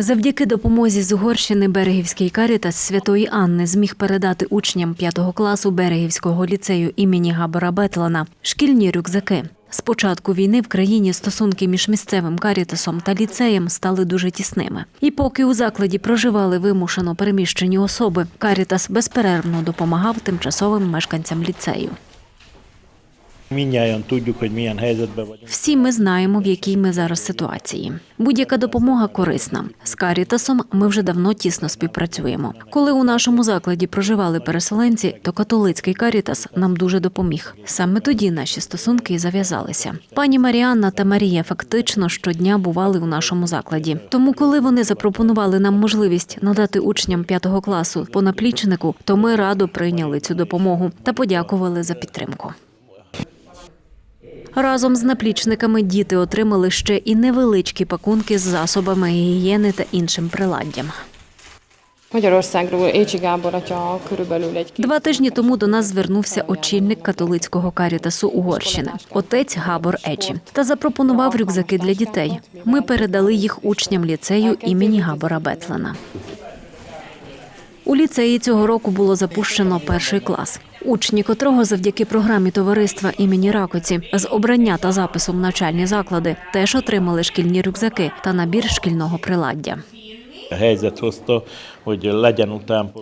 Завдяки допомозі з Угорщини Берегівський карітас Святої Анни зміг передати учням п'ятого класу Берегівського ліцею імені Габора Бетлана шкільні рюкзаки. З початку війни в країні стосунки між місцевим карітасом та ліцеєм стали дуже тісними. І поки у закладі проживали вимушено переміщені особи, карітас безперервно допомагав тимчасовим мешканцям ліцею. Mindnyájan tudjuk, hogy milyen helyzetben. Всі ми знаємо, в якій ми зараз ситуації. Будь-яка допомога корисна. З Карітасом ми вже давно тісно співпрацюємо. Коли у нашому закладі проживали переселенці, то католицький Карітас нам дуже допоміг. Саме тоді наші стосунки і зав'язалися. Пані Маріанна та Марія фактично щодня бували у нашому закладі. Тому, коли вони запропонували нам можливість надати учням п'ятого класу по наплічнику, то ми радо прийняли цю допомогу та подякували за підтримку. Разом з наплічниками діти отримали ще і невеличкі пакунки з засобами гігієни та іншим приладдям. Два тижні тому до нас звернувся очільник католицького карітасу Угорщини, отець Габор Ечі, та запропонував рюкзаки для дітей. Ми передали їх учням ліцею імені Габора Бетлена. У ліцеї цього року було запущено перший клас, учні котрого завдяки програмі товариства імені Ракоці з обрання та запису в навчальні заклади теж отримали шкільні рюкзаки та набір шкільного приладдя.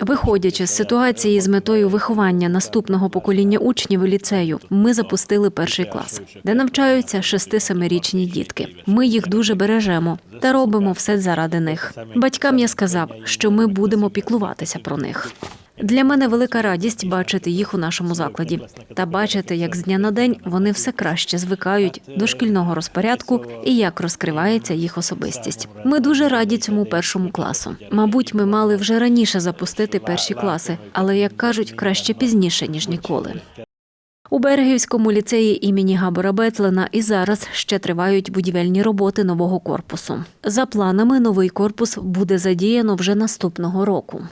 Виходячи з ситуації з метою виховання наступного покоління учнів ліцею, ми запустили перший клас, де навчаються 6-7-річні дітки. Ми їх дуже бережемо та робимо все заради них. Батькам я сказав, що ми будемо піклуватися про них. Для мене велика радість бачити їх у нашому закладі та бачити, як з дня на день вони все краще звикають до шкільного розпорядку і як розкривається їх особистість. Ми дуже раді цьому першому класу. Мабуть, ми мали вже раніше запустити перші класи, але як кажуть, краще пізніше ніж ніколи. У Берегівському ліцеї імені Габора Бетлена і зараз ще тривають будівельні роботи нового корпусу. За планами, новий корпус буде задіяно вже наступного року.